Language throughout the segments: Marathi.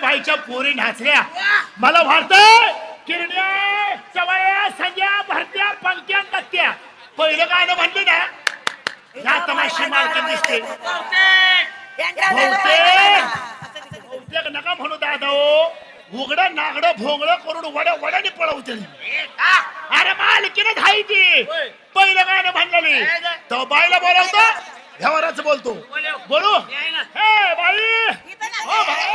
बाईच्या पोरी नाचल्या मला वाटतंय किरण्या चवळ्या संज्या भरत्या पंक्या नत्या पहिलं गाणं म्हणलं ना या तमाशी मालकी दिसते बहुतेक. नका म्हणू दादा उघडं नागडं भोंगडं करून वड्या वड्याने पळवते अरे मालकीने धाई ती पहिलं गाणं म्हणलेली. तो बाईला बोलावतो व्यवहाराच बोलतो. बोलू. हे बाई. हो बाई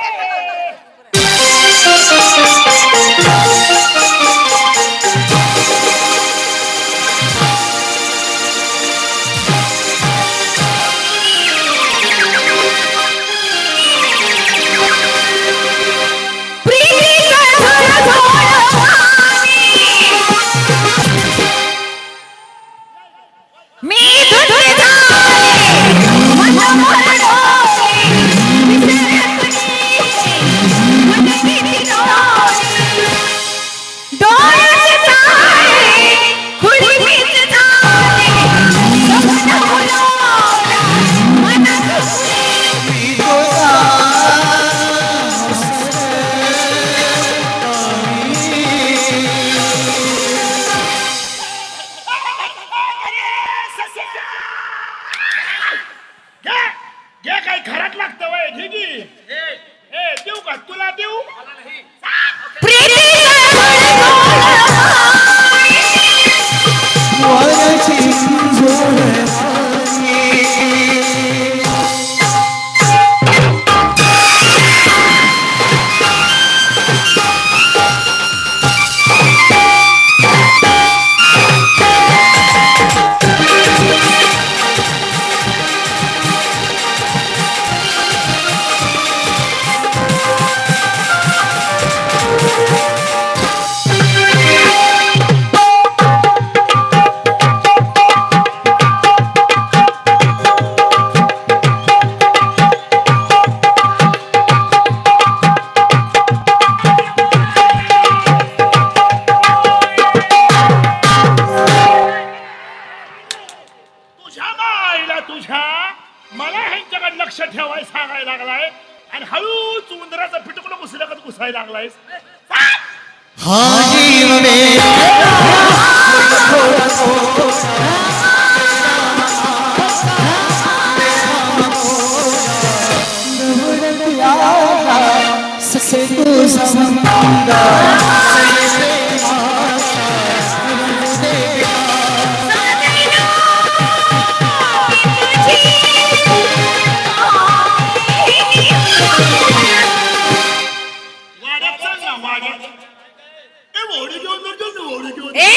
ए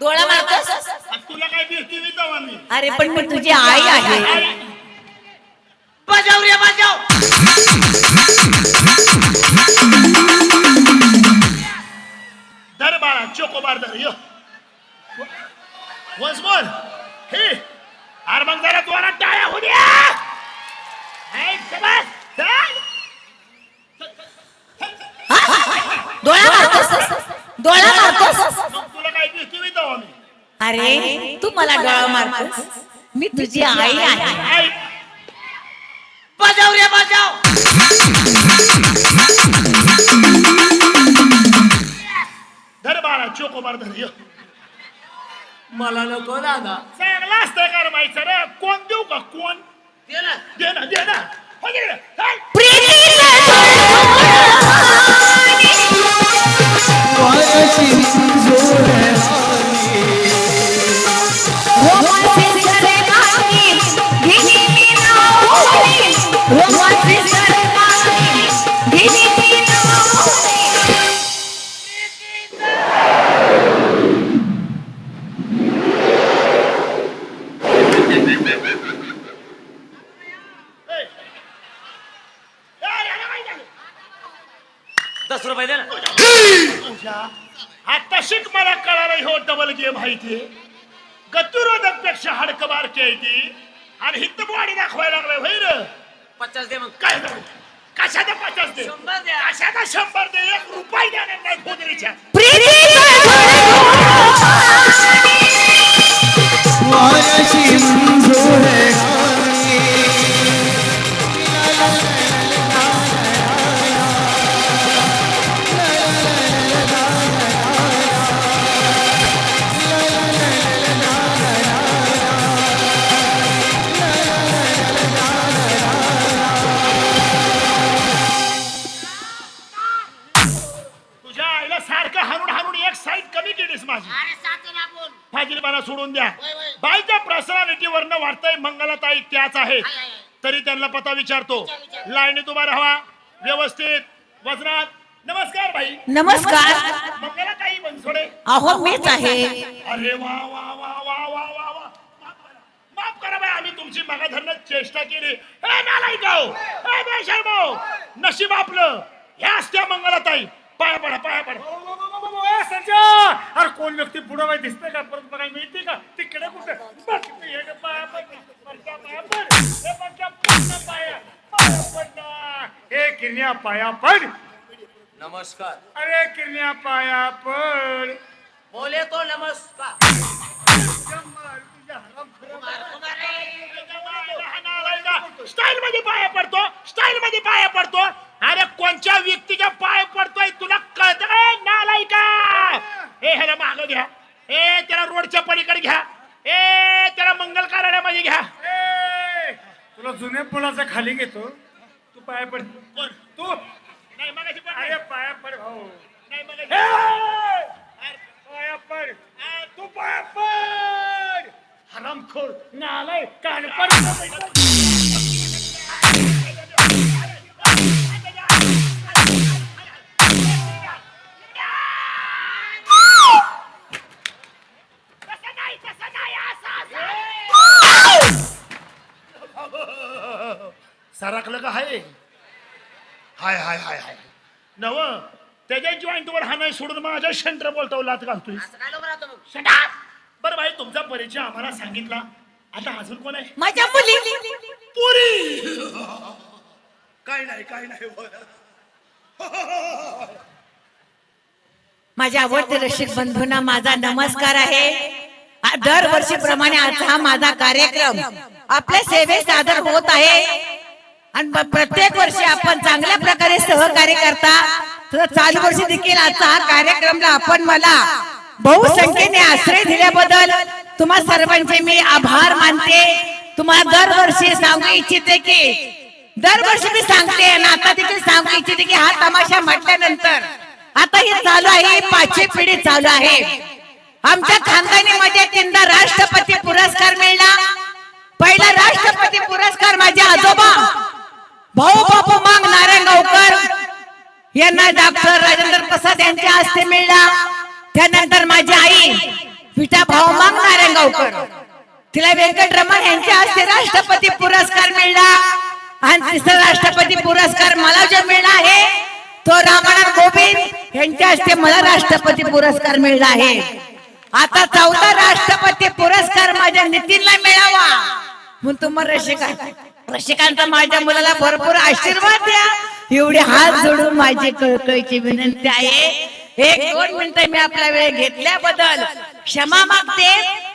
डोळा मारतोस? तुला काय मी अरे पण मी तुझी आई आहे. बजाव रे बजाव. धर बाळा चोकोबार धर यो. Once more. हे अरे मग जरा तुम्हाला टाळ्या होऊ. डोळा मारतोस? डोळा मारतोस? मग तुला काय मी. अरे तू मला डोळा मारतोस. मी तुझी आई आहे. आई बजाव रे बजाव धर बाळा चोकोबार धर यो मला नको दादा चांगला असतं का रे माहिती रे कोण देऊ का कोण दे ना दे ना दे ना हो दे ना. हाय. ए. ए, याला काय झालं? दस रुपये दे ना. आता शिक मला कळालं हो डबल गेम आहे ते. गतिरोधकपेक्षा हाडकं आणि हित बॉडी दाखवायला लागलाय होय पचास दे मग काय झालं? कशाचा पचास दे शंभर द्या. कशाचा शंभर दे एक रुपये देणार नाही खोदरीच्या प्रीती माझी. सोडून द्या. बाईच्या पर्सनॅलिटी वरनं वाटतंय मंगलाताई त्याच आहे. तरी त्यांना पता विचारतो. लाईन तुम्हाला हवा. व्यवस्थित. वजनात नमस्कार बाई. नमस्कार. मंगलाताई मनसोडे अहो मीच आहे. अरे वा वा वा वा वा वा वा. माफ करा. बाई. आम्ही तुमची मागा धरण चेष्टा केली. हे नशीब आपलं. ह्याच त्या मंगलाताई. पाया पडा पाया पडा. संजय! अरे कोण व्यक्ती पुढं बाई दिसते का? परत बघायला मिळते का? तिकडे कुठे? बघ, हे ग पाया पड, पाया पड, हे पूर्ण पाया, पाया पड ना. हे किरण्या पाया पड. नमस्कार. अरे किरण्या पाया पड. बोले तो नमस्कार. स्टाईल मध्ये पाया पडतो. स्टाईल मध्ये पाया पडतो. अरे कोणत्या व्यक्तीच्या पाय पडतोय तुला कळत? काय नालायका! हे ह्याला माग घ्या. ए त्याला रोडच्या पलीकडे घ्या. ए त्याला मंगल कार्यालयामध्ये घ्या. ए, तुला जुन्या पुलाचा खाली घेतो. तू पाया पड. कोण? तू. नाही मगाशी पण अरे नाही. पाया पड भाऊ. नाही मगाशी. ए, अरे, पाया पड. तू पाया पड. हरामखोर नालाय कानपड सरकलं का हाय? हाय हाय हाय हाय. नव त्याच्या जॉईंटवर हा नाही सोडून माझ्या शंटर बोलतो लात घालतोय. असं काय लोक राहतो मग? Shut up! बरं भाई तुमचा परिचय आम्हाला सांगितला. आता अजून कोण आहे? माझ्या मुली. पुरी! काय नाही काय नाही माझ्या आवडते रसिक बंधूंना माझा नमस्कार आहे. आ- दरवर्षीप्रमाणे आज हा माझा कार्यक्रम. आपल्या सेवेत सादर होत आहे. आणि प्रत्येक वर्षी आपण चांगल्या प्रकारे सहकार्य करता. तर चालू वर्षी देखील आजचा हा कार्यक्रमला आपण मला बहुसंख्येने आश्रय दिल्याबद्दल तुम्हा सर्वांचे मी आभार मानते. तुम्हाला दरवर्षी सांगू इच्छिते की दरवर्षी मी सांगते आणि आता देखील सांगू इच्छिते की हा तमाशा म्हटल्यानंतर आता हे चालू आहे पाचशे पाचवी पिढी चालू आहे. आमच्या खानदानीमध्ये तीनदा राष्ट्रपती पुरस्कार मिळला. पहिला राष्ट्रपती पुरस्कार माझे आजोबा भाऊ बापू मांग नारायणगावकर यांना डॉक्टर राजेंद्र प्रसाद यांच्या हस्ते मिळला. त्यानंतर माझी आई विटा भाऊ मांग नारायणगावकर तिला व्यंकटरमण यांच्या हस्ते राष्ट्रपती पुरस्कार मिळला. आणि तिसरा राष्ट्रपती पुरस्कार मला जो मिळला आहे तो रामानाथ कोविंद यांच्या हस्ते मला राष्ट्रपती पुरस्कार मिळला आहे. आता चौथा राष्ट्रपती पुरस्कार माझ्या नितीनला मिळावा. म्हणून तुम्हाला रसिका रसिकांचा माझ्या मुलाला भरपूर आशीर्वाद द्या. एवढे हात जोडून माझी कळकळीची विनंती आहे. एक दोन मिनिटं मी आपला वेळ घेतल्याबद्दल क्षमा मागते.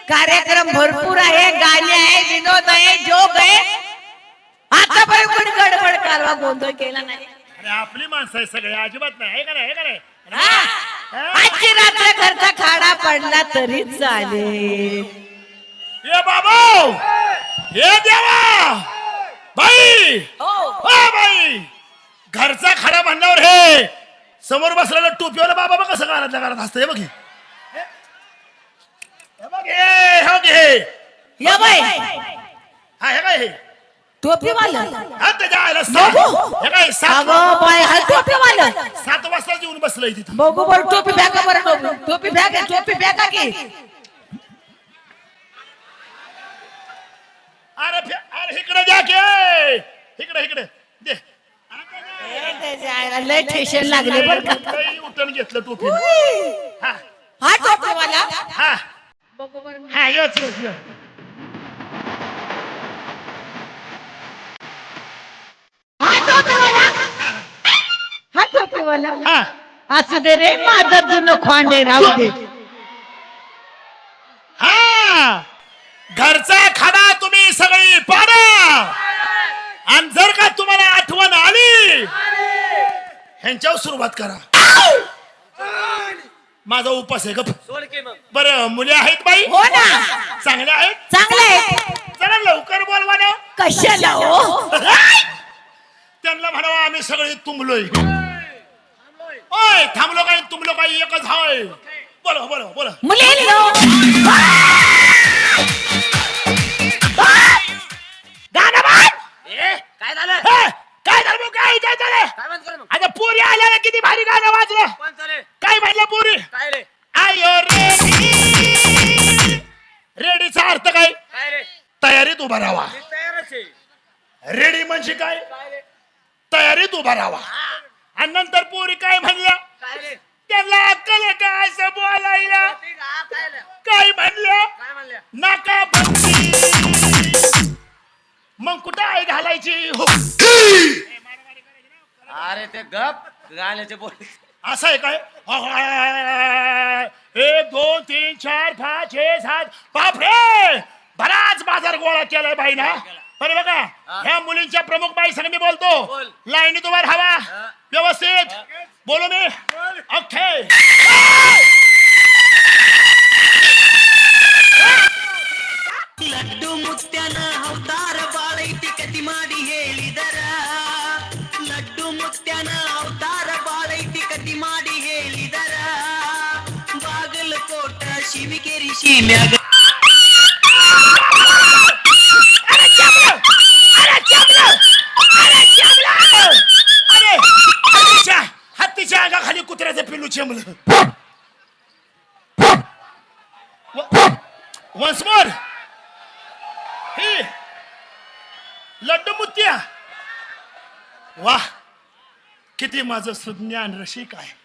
कार्यक्रम भरपूर आहे गाणे आहे विनोद आहे जोग आहे. आतापर्यंत कोणी गडबड कारवा गोंधळ केला नाही. अरे आपली माणसं आहे सगळे अजिबात नाही. हे का नाही हे का नाही? हा? आजची रात्र घरचा खाडा पडला तरी चालेल. बाबू! हे देवा! बाई! हो. हो बाई! घरचा खडा म्हणल्यावर हे समोर बसलेला टोपीवाला बाबा बघ कसं घरातल्या घरात असतं हे बघ हे. हे बघ हे, हे बघ हे. या बाई. हा हे काय हे? टोपी हा त्याच्या आईला सात बघू. हे काय सात अगं बाय हा टोपी सात वाजता येऊन बसलंय तिथं. बघू बरं टोपी बॅगा बरं टोपी टोपी बॅग आहे, टोपी बॅगा की. अरे फे- अरे इकडे द्या के! इकडे इकडे. दे. लय ठेशन लागले बरं का? लई उठण घेतलं टोपी. हा. हा टोपी वाला हा हा योच योच योच. हा हा हा. असू दे रे माझं जुनं खोंडे राहू दे. हा. घरचा तुम्ही सगळी पाडा. आणि जर का तुम्हाला आठवण आली ह्यांच्यावर सुरुवात करा. माझा उपास आहे मग. बरं मुली आहेत बाई? हो ना. चांगल्या आहेत? चांगलं आहे जरा लवकर बोलवा ना कशाला हो? त्यांना म्हणावं आम्ही सगळे तुंबलोय. ओय थांबलो काय? तुंबलो काय? एकच हाय. बोला बोला बोला. कर मग? आता पुरी आल्याला किती भारी गाणं वाजलं. चालेल काय म्हणलं पुरी? काय रे? आयो रेडी. रेडीचा अर्थ काय? काय रे? तयारीत उभा राहावा मी तयारच आहे. रेडी म्हणजे काय? काय रे? तयारीत उभा राहावा आणि नंतर पोरी काय म्हणल्या काय रे? त्यांना अक्कल आहे का असं बोलायला? ठीक आहे, हा, काय रे? काय म्हणल्या काय म्हणल्या नाका बंदी. मग कुठं आई घालायची? हो अरे ते गप गाण्याचे बोल. असं आहे काय? एक दोन तीन चार पाच छे सात. बापरे! बराच बाजार गोळा केलाय बाई ना बरे बघा ह्या मुलींच्या प्रमुख बाई सांग मी बोलतो. बोल. लाईनी तुम्हाला हवा. व्यवस्थित. बोलू मी? ओके लड्डू मुत्यानं अवतार म्याग हत्तीच्या अंगाखाली कुत्र्याचं पिलू चेंबलं. Once more! हे लड्डू मुत्या किती माझं सुज्ञान रशिक आहे.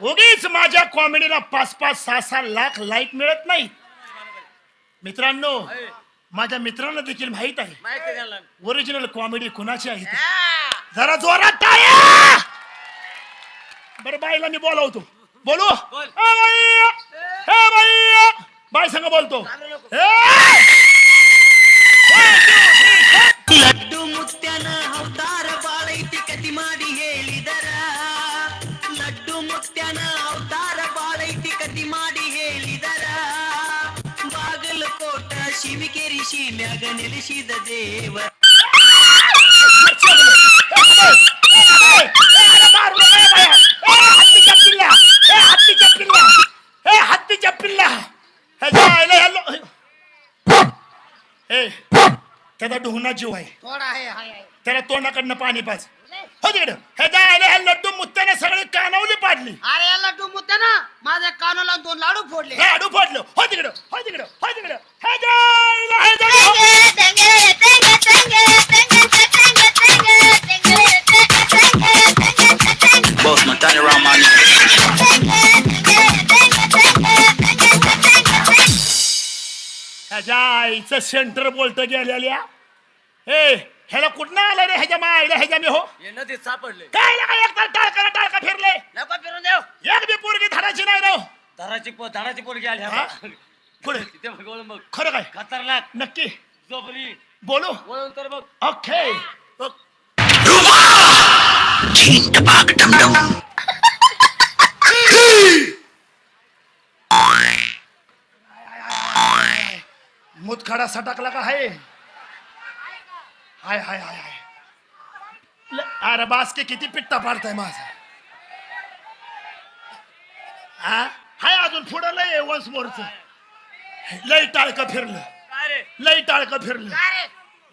उगीच माझ्या कॉमेडीला पाच पाच सहा सहा लाख लाईक मिळत नाही. मित्रांनो माझ्या मित्रांना देखील माहीत आहे. ओरिजिनल कॉमेडी कुणाची आहे? जरा जोरात बर बरं बाईला मी बोलावतो. बोलू? बोल. बाई! संग बोलतो. लड्डू मुत्यानं होता हे जायला हॅलो ए त्याचा ढुंगणा जीव आहे. थोडा आहे. त्याला तोंडाकडनं पाणी पाच हो तिकडं हे लड्डू मुत्त्याने सगळी कानवली पाडली. अरे या लड्डू मुद्दे ना माझ्या कानाला दोन लाडू फोडले. लाडू फोडलं. हो तिकडं हो तिकडं हो तिकडं. हे जायला हे जायला. Both my turn around man. ह्याच्या आईचं सेंटर बोलत गेलेल्या. हे ह्याला कुठनं आलं रे ह्याच्या मायला ह्याच्या मी हो? हे नदीत सापडले. काय लागा एक तर टाळका टाळका फिरले. नको फिरून देव एक बी पोरगी धराची नाही राव. धराची पो धराची पोरगी आली हा? हा. पुढे तिथे बघ वळून बघ. खरं काय? खतरनाक. नक्की. जोबरी बोलू? वळून तर बघ. ओके. मुतखडा सटकला का हाय? हाय हाय हाय हाय. अरे बासके किती पिट्टा पाडताय माझा? हा हाय अजून पुढं लय वन्स मोरच लय टाळकं फिरलं. लय टाळकं फिरलं.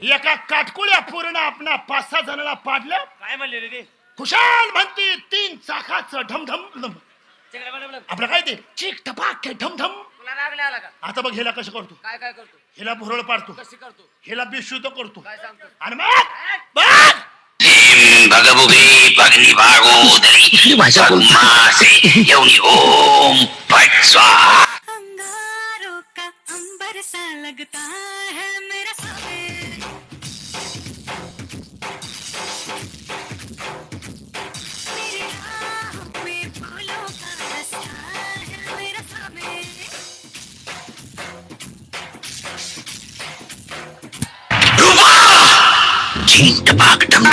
एका काटकुळ्या पूर्ण आपणा पाच सहा जणांना पाडलं. काय म्हणले रे ते? खुशाल म्हणते तीन चाकाचं ढमढम ढम. तिकडे बघ, बघ. आपलं काय ते? चिक टपाक ढमढम. तुला लागले आला का? आता बघ हिला कसं करतो? काय काय करतो? हिला भुरळ पाडतो. कशी करतो? हिला बेशुद्ध करतो. काय सांगतो? आणि मग? ओम स्वाहा. अंगारों का अंबर सा लगता है टपाक डम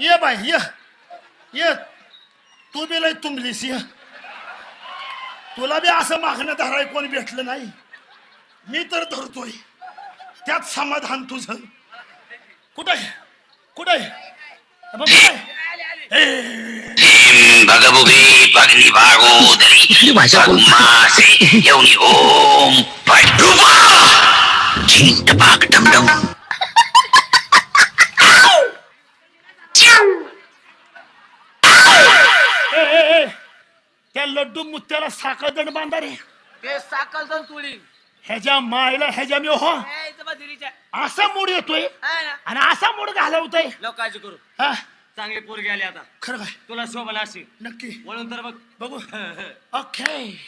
ये बाय ये. ये. तू बी लय तुंबलीस ये. तुला बी असं मागणं धराय कोण भेटलं नाही. मी तर धरतोय. त्यात समाधान तुझं. कुठे? कुठे? कुठे ीं? भगभुगे झिंक पाक डमडम त्या लड्डू मुत्याला साखळदंड बांधा रे. ते साकल दोन तुळी ह्याच्या मायला ह्याच्या मी हो असा मूड येतोय? आणि असा मूड घालवतोय? काळजी करू. हा? चांगली पोरगी आली आता. खरं काय? तुला शोभला अशी नक्की. वळून तर बघ. बघू. ओके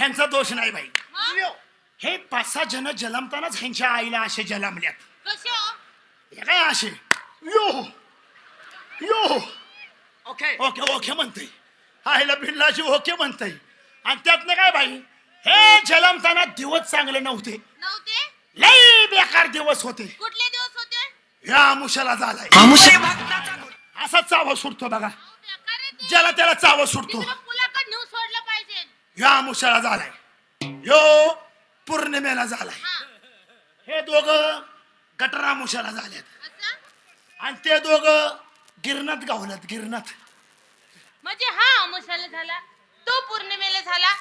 ह्यांचा दोष नाही बाई. हे? पाच सहा जण जलमतानाच ह्यांच्या आईला असे जलमल्यात हे काय असे? Yo! Yo! Okay. Okay okay म्हणते आईला बिल्लाची ओके म्हणते आणि त्यातनं काय बाई? हे जलमताना दिवस चांगले नव्हते. नव्हते? लई बेकार दिवस होते. कुठले दिवस होते? या मुशाला झालाय. असा चावा सुटतो बघा. ज्याला त्याला चावा सुटतो. पाहिजे या मुशाला झालाय. यो पौर्णिमेला झालाय. हा दोघं गटरा मुशाला झाल्यात. आणि ते दोघं गिरणात गावल्यात गिरणात म्हणजे हा अमुशाला झाला तो पौर्णिमेला झाला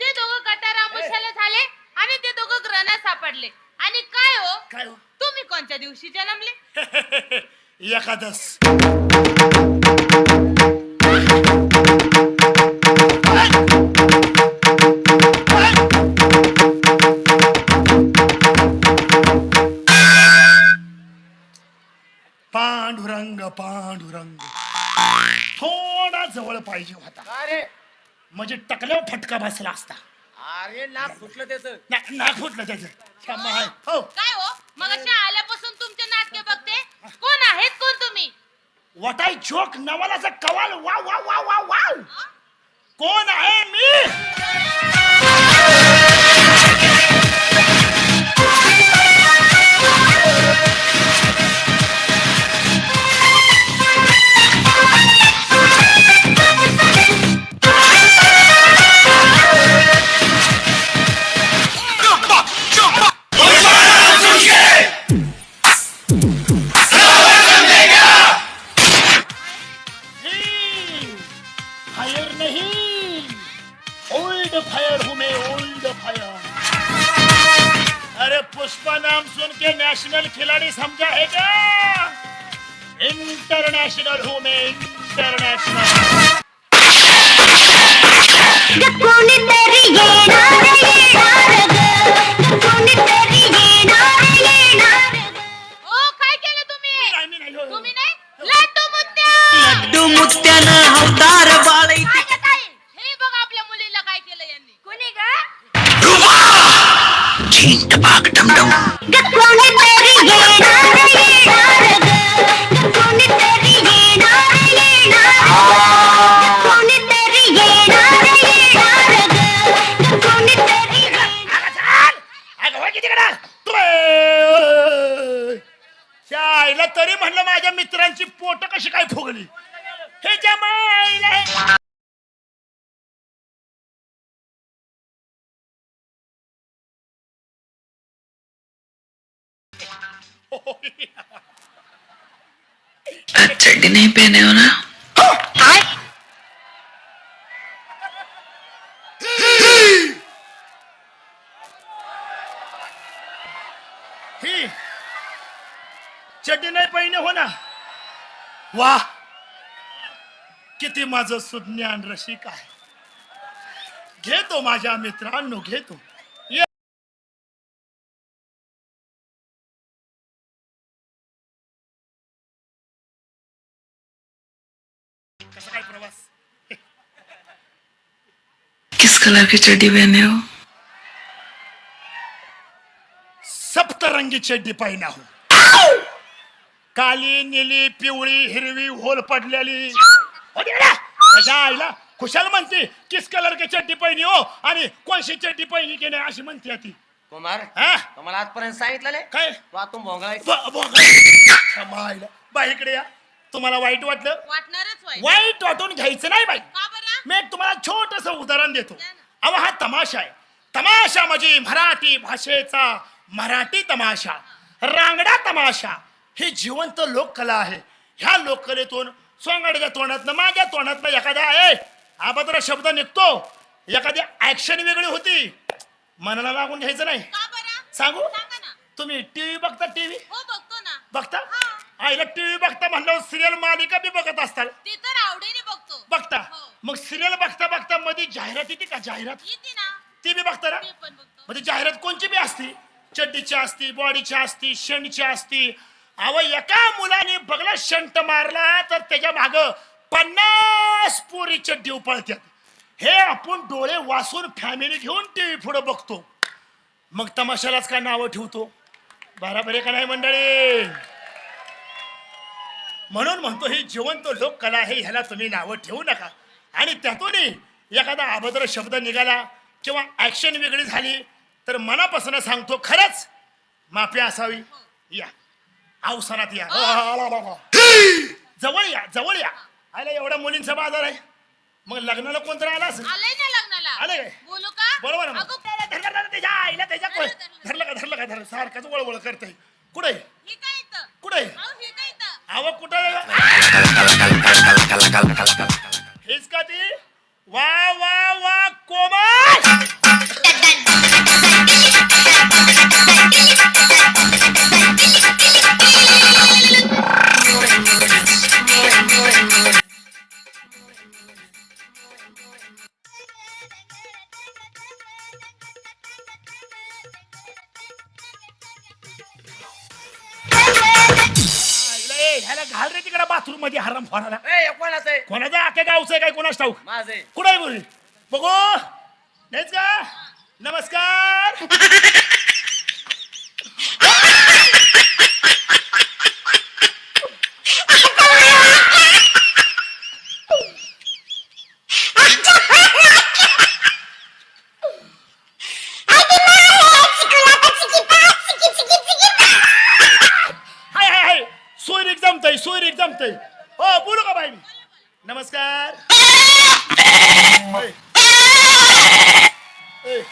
ते दोघं गटार अमुशाला झाले आणि ते दोघं ग्रहणात सापडले. आणि काय हो? काय हो? तुम्ही कोणत्या दिवशी जन्मले? एकादस. म्हणजे टकल्यावर फटका बसला असता. अरे नाक फुटलं त्याच. ना- नाक फुटलं त्याचं. क्षमा आहे. हो. काय हो? मग आल्यापासून तुमचे नाटके बघते. कोण आहेत कोण तुम्ही? वॉट आय जोक नवलाचा कवाल वा वा वा वा वाव. कोण आहे मी? समजा समझा है क्या इंटरनेशनल हूं मैं इंटरनेशनल मित्रांची पोट कशी काय फुगली? हे ज्या माईला आज चड्डी नहीं पहने हो ना? चड्डी नाही पहिने हो ना. वा. किती माझं सुज्ञान रसिक आहे. घेतो माझ्या मित्रांनो घेतो. कसा काय प्रवास? किस कलर की चड्डी पहने हो? सप्तरंगी चड्डी पाहिना हो. काली निली पिवळी हिरवी होल पडलेली. हो. त्याच्या आईला खुशाल म्हणते. किस कलर की चड्डी पहिनी हो? आणि कोणशी चड्डी पहिनी की नाही अशी म्हणते ती. कुमार हा? तुम्हाला आजपर्यंत सांगितलं काय? तू आतून भोंगळा ब- बोंगळा. समायला. बाई इकडे या. तुम्हाला वाईट वाटलं? वाटणारच वाईट. वाईट वाटून घ्यायचं नाही बाई. का बरं? मी एक तुम्हाला छोटस उदाहरण देतो. द्या ना. अहो हा तमाशा आहे. तमाशा म्हणजे मराठी भाषेचा मराठी तमाशा. रांगडा तमाशा. ही जिवंत लोककला आहे. ह्या लोककलेतून सोंगाड्याच्या तोंडातनं माझ्या तोंडातनं एखादा आहे अभद्र शब्द निघतो. एखादी ऍक्शन वेगळी होती. मनाला लागून घ्यायचं नाही. सांगू? तुम्ही टीव्ही बघता टीव्ही? हो बघतो हा. आईला टीव्ही बघता म्हणल्यावर सिरियल मालिका बी बघत असताल ते तर आवडीने बघतो. हो. मग सिरियल बघता बघता मध्ये जाहिरात येते का? जाहिरात? ती बी बघता ना? मी पण बघतो. म्हणजे जाहिरात कोणची बी असती? चड्डीची असती बॉडीची असती शंडची असती अव एका मुलाने बघला शंट मारला तर त्याच्या माग पन्नास पोरीचे चड्डी उपळत्यात हे आपण डोळे वाचून फॅमिली घेऊन टी व्ही पुढे बघतो. मग तमाशालाच का नावं ठेवतो? बराबर आहे का नाही मंडळी? म्हणून म्हणतो ही जिवंत लोककला आहे ह्याला तुम्ही नावं ठेवू नका. आणि त्यातूनही एखादा अभद्र शब्द निघाला किंवा ॲक्शन वेगळी झाली तर मनापासून सांगतो खरंच माफी असावी. या. अवसरात या जवळ या जवळ या आला एवढ्या मुलींचा बाजार आहे मग लग्नाला कोणतरी आला असेल आलंय ना लग्नाला आलंय काय? बोलू का बरोबर आहे अगं, मग. धरलं, धरलं, त्याच्या आईला त्याच्या धरलं, का धरलं का धरलं सारखंच वळवळ करतय कुठे हे काय इथं कुठे अहो, हे काय इथं आव कुठे हेच का ती वा वा वा कोमल गावचं आहे काय कोणाच ठाऊक? माझं. कुठे आहे बोल बघू. नाहीच का? नमस्कार. हाय हाय हाय. सोयरीक जमतय सोयरीक जमतय हो बोलू का बाई मी? नमस्कार ए. ए.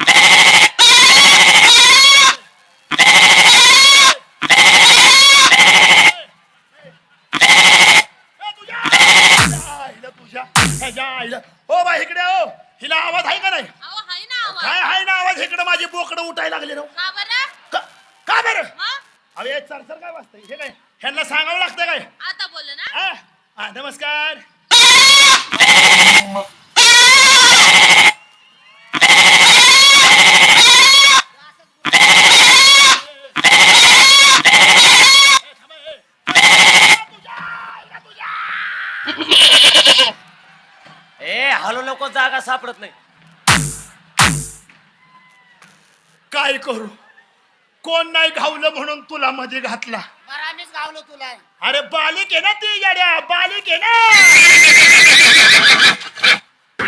ए, तुझ्या आईला तुझ्या ह्याच्या आईला हो बाई इकडे हो हिला आवाज आहे का नाही अहो हाय ना आवाज काय आहे ना आवाज इकडे माझी बोकडं उठायला लागले ना का बरं का का बरं मग अरे चरचर काय वाजतंय हे काय ह्यांना सांगावं लागतं काय आता बोल ना हा हा, नमस्कार ए हलो नको जागा सापडत नाही. काय करू? कोण नाही घावलं म्हणून तुला मध्ये घातला? बरं आम्हीच गावलो तुला. अरे बालिक आहे ना ती येड्या बालिक आहे ना?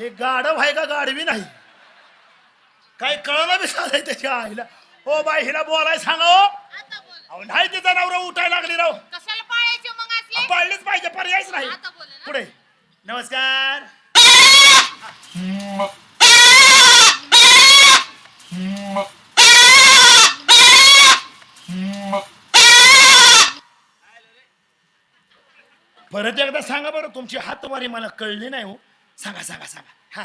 हे गाडव आहे का गाडवी नाही? काय कळलं बी झालंय त्याच्या आईला. हो बाई हिला बोलाय सांगा हो. अहो नाही ते जनावर उठायला लागली राव. कशाला पाळायचे मग असले? पाळलीच पाहिजे पर्यायच नाही. आता बोल ना. पुढे. नमस्कार. परत एकदा सांगा बरं तुमची हातवारी मला कळली नाही हो. सांगा सांगा सांगा. हा.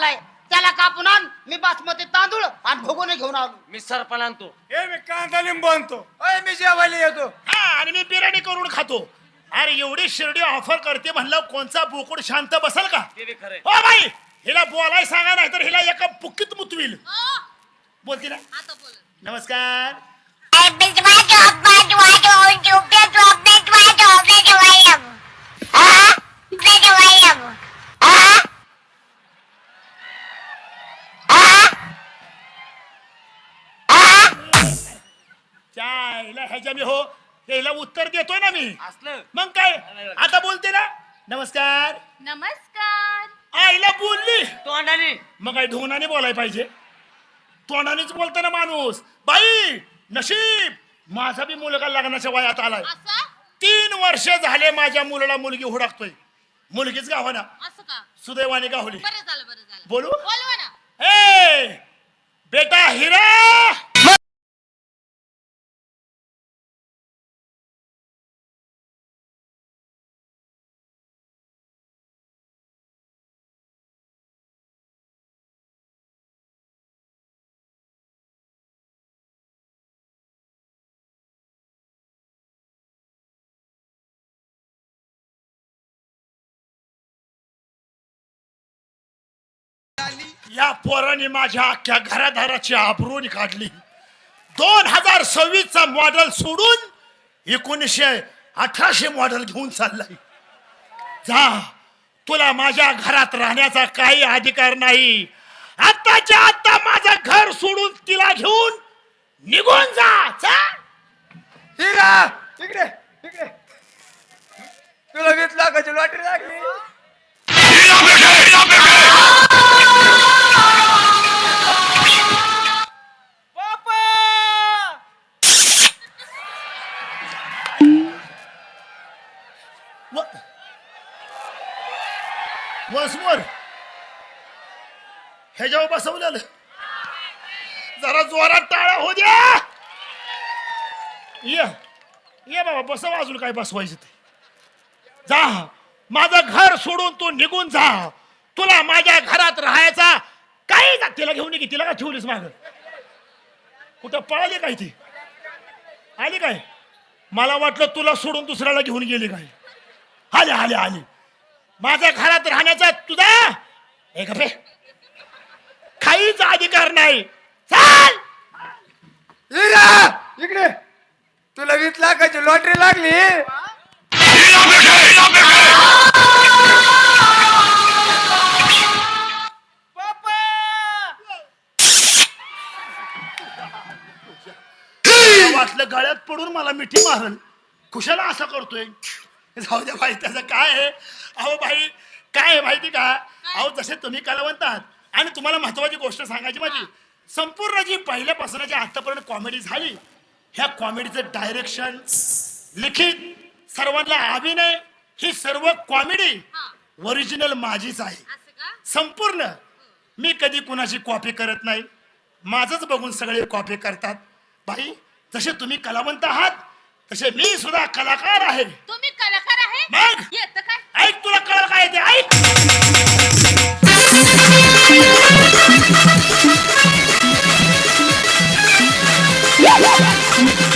कापून आण. मी बासमती तांदूळ आणि भोगून घेऊन आलो. मी सरपण आणतो. हे मी कांदा लिंबू आणतो. अय मी जेवायला येतो. हा आणि मी बिर्याणी करून खातो. अरे एवढी शिर्डी ऑफर करते म्हणलं कोणचा बोकुड शांत बसल का? ते बी खरंय. ओ बाई हिला बोलाय सांगा नाही तर हिला एका बुक्कीत मुतविल. अ, बोलते ना आता बोल. नमस्कार. चायला ह्याच्या मी हो याला उत्तर देतोय ना मी. असलं. मग काय? आता बोलते ना? नमस्कार. नमस्कार. आईला बोलली. तोंडाने. मग काय ढोंगणाने बोलायला पाहिजे. तोंडानेच बोलतो ना माणूस. बाई नशीब. माझा बी मुलगा लग्नाच्या वयात आलाय. असं? तीन वर्ष झाले माझ्या मुलाला मुलगी हुडकतोय. मुलगीच गावाना असं का? सुदैवाने गावली. बरं झालं बरं झालं. बोलू? बोलवा ना. ए बेटा हिरा! या पोराने माझ्या अख्ख्या घरादाराची आबरूनी काढली. दोन हजार सव्वीस चा मॉडेल सोडून एकोणीसशे अठराशे मॉडेल घेऊन चाललाय. जा तुला माझ्या घरात राहण्याचा काही अधिकार नाही. आत्ताच्या आत्ता माझं घर सोडून तिला घेऊन निघून जा इकडे इकडे तुला वीस लाखाची लॉटरी लागली. वसमोर ह्याच्यावर बसवलेलं. जरा जोरात टाळा हो द्या. ये. ये बाबा बसव अजून काय बसवायचं ते. जा. माझं घर सोडून तू निघून जा. तुला माझ्या घरात राहायचा काही जा. तिला घेऊन निघी तिला का ठेवलीस माग? कुठं पळाली काय ती? आली काय? मला वाटलं तुला सोडून दुसऱ्याला घेऊन गेली काय? आले आले आले. माझ्या घरात राहण्याचा तुझा? एक रे काहीच अधिकार नाही. चाल! इकडे. तुला वीस लाखाची लॉटरी लागली. वाटलं गळ्यात पडून मला मिठी मारल. कुशाला असं करतोय? जाऊ द्या भाई त्याचं काय आहे? अहो भाई काय माहिती का? अहो जसे तुम्ही कलावंत आहात आणि तुम्हाला महत्वाची गोष्ट सांगायची माझी संपूर्ण जी पहिल्यापासून जी आतापर्यंत कॉमेडी झाली ह्या कॉमेडीचं डायरेक्शन लिखित सर्वांना अभिनय ही सर्व कॉमेडी ओरिजिनल माझीच आहे. संपूर्ण. मी कधी कुणाची कॉपी करत नाही. माझंच बघून सगळे कॉपी करतात. भाई जसे तुम्ही कलावंत आहात तसे मी सुद्धा कलाकार आहे. तुम्ही कलाकार आहे? मग? येत काय? ऐक तुला कळ काय ते? ऐक. Yeah, yeah, yeah.